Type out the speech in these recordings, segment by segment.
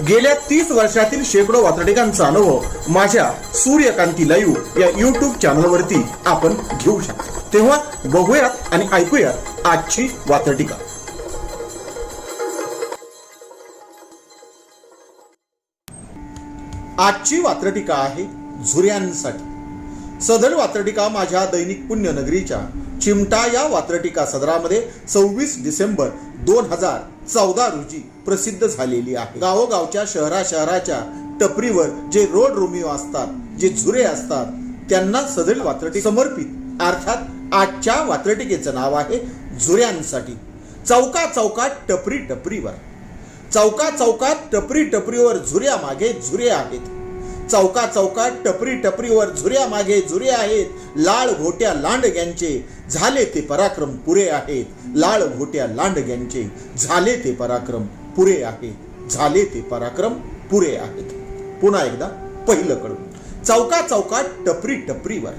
गेल्या तीस वर्षातील शेकडो वातडिकांचा अनुभव माझ्या सूर्यकांती लाईव्ह या युट्यूब चॅनलवरती आपण घेऊ शकतो. तेव्हा बघूयात आणि ऐकूयात आजची वातडिका आजची वात्रटिका आहे झुर्यांसाठी. सदर वात्रटिका माझ्या दैनिक पुण्यनगरीच्या चिमटा या वात्रटिका सदरामध्ये सव्वीस डिसेंबर दोन हजार चौदा रोजी प्रसिद्ध झालेली आहे. गावोगावच्या शहरा शहराच्या टपरीवर जे रोड रोमिओ असतात जे झुरे असतात त्यांना सदरील वात्रटी समर्पित अर्थात आजच्या वात्रटिकेचं नाव आहे झुऱ्यांसाठी. चौका चौकात टपरी टपरीवर. चौका चौकात टपरी टपरीवर झुऱ्या मागे झुरे आहेत. चौका चौकात टपरी टपरीवर झुऱ्या मागे झुरे आहेत. लाळ घोट्या लांडग्यांचे झाले ते पराक्रम पुरे आहेत. लाळ घोट्या लांडग्यांचे झाले ते पराक्रम पुरे आहेत. झाले ते पराक्रम पुरे आहेत. पुन्हा एकदा पहिलं कडून चौका चौकात टपरी टपरीवर.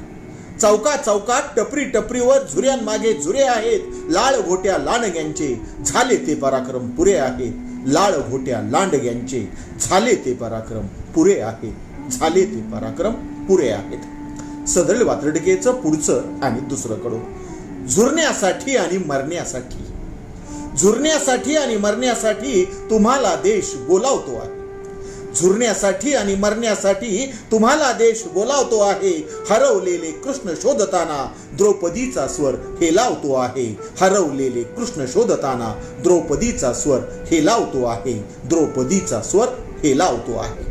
चौका चौकात टपरी टपरीवर झुऱ्यांमागे झुरे आहेत. लाळ घोट्या लांडग्यांचे झाले ते पराक्रम पुरे आहेत. लाळ लांड लांडग्यांचे झाले ते पराक्रम पुरे आहेत झाले ते पराक्रम पुरे आहेत. सदळ वात्रडिकेचं पुढचं आणि दुसरं कडून झुरण्यासाठी आणि मरण्यासाठी. झुरण्यासाठी आणि मरण्यासाठी तुम्हाला देश बोलावतो आहे. झुरण्यासाठी आणि मरण्यासाठी तुम्हाला देश बोलावतो आहे. हरवलेले कृष्ण शोधताना द्रौपदीचा स्वर हेलावतो आहे. हरवलेले कृष्ण शोधताना द्रौपदीचा स्वर हेलावतो आहे. द्रौपदीचा स्वर हेलावतो आहे.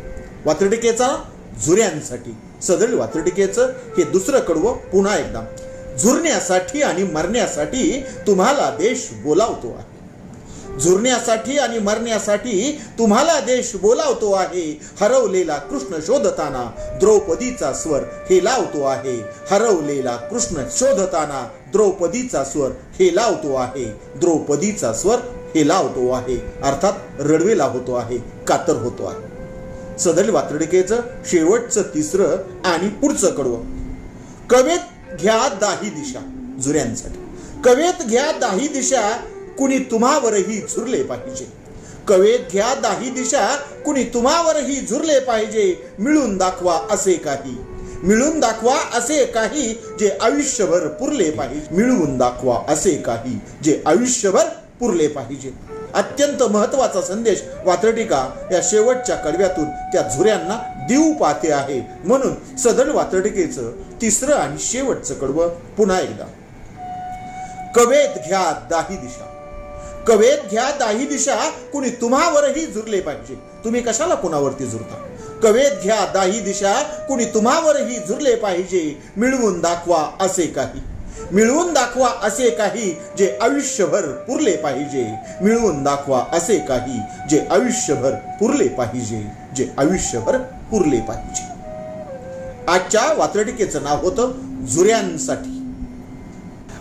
वात्रटिकेचा झुऱ्यांसाठी सदळी वात्रटिकेचं हे दुसरं कडवं पुन्हा एकदा. झुरण्यासाठी आणि मरण्यासाठी तुम्हाला देश बोलावतो आहे. झुरण्यासाठी आणि मरण्यासाठी तुम्हाला देश बोलावतो आहे. हरवलेला कृष्ण शोधताना द्रौपदीचा स्वर हे लावतो आहे. हरवलेला कृष्ण शोधताना द्रौपदीचा स्वर हे लावतो आहे. द्रौपदीचा स्वर हे लावतो आहे. अर्थात रडवेला होतो आहे कातर होतो आहे. सदल वातडकेचं शेवटचं तिसरं आणि पुढचं कडवं. कवेत घ्या दाही दिशा जुऱ्यांसाठी. कवेत घ्या दाही दिशा कुणी तुम्हावरही झुरले पाहिजे. कवेत घ्या दाही दिशा कुणी तुम्हावरही झुरले पाहिजे. मिळून दाखवा असे काही. मिळून दाखवा असे काही जे आयुष्यभर पुरले पाहिजे. मिळवून दाखवा असे काही जे आयुष्यभर पुरले पाहिजे. अत्यंत महत्त्वाचा संदेश वात्रटिका या शेवटच्या कडव्यातून त्या झुऱ्यांना देऊ पाहते आहे. म्हणून सदन वात्रटिकेचं तिसरं आणि शेवटचं कडवं पुन्हा एकदा. कवेत घ्या दाही दिशा. कवेत घ्या दाही दिशा कुणी तुम्हावरही झुरले पाहिजे. तुम्ही कशाला कुणावरती झुरता? कवेत घ्या दाही दिशा कुणी तुम्हावरही झुरले पाहिजे. मिळवून दाखवा असे काही. मिळवून दाखवा असे काही जे आयुष्यभर पुरले पाहिजे. मिळवून दाखवा असे काही जे आयुष्यभर पुरले पाहिजे जे आयुष्यभर पुरले पाहिजे. आजच्या वात्रटिकेचं नाव होतं झुऱ्यांसाठी.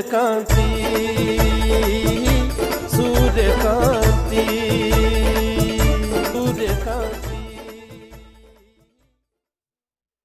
सूर्यकांती सूर्यकांती सूर्यकांती